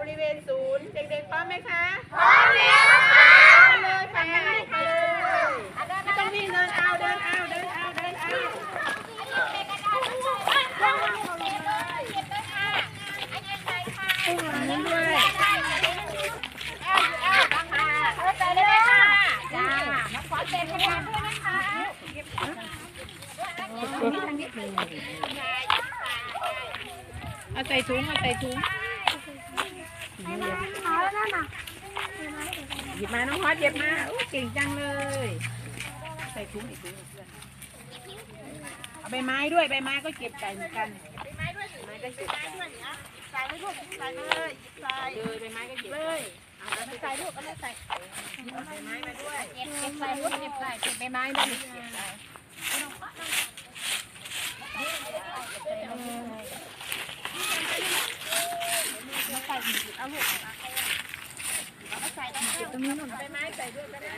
ศูนย์ เด็กๆพร้อมไหมคะ พร้อมแล้วค่ะเลยไปเลยไปเลยไม่ต้องวิ่งเดินเอาเดินเอาเดินเอาเดินเอานี้ด้วยเอาใส่ถุงเอาใส่ถุง หยิบมาน้องฮอตหยิบมาโอ้เก่งจังเลย ใส่ถุงอีกถุงเพื่อนเอาใบไม้ด้วยใบไม้ก็เก็บใส่เหมือนกันใบไม้ด้วยใบไม้ก็เก็บใส่ใส่เลยลูกใส่เลยใส่เลยใบไม้ก็เก็บเลยเอาแล้วใส่ลูกเอาแล้วใส่เอาใบไม้มาด้วยเก็บใส่ลูกเก็บใส่เก็บใบไม้ด้ว ยใบไม้ใส่ด้วยก็ได้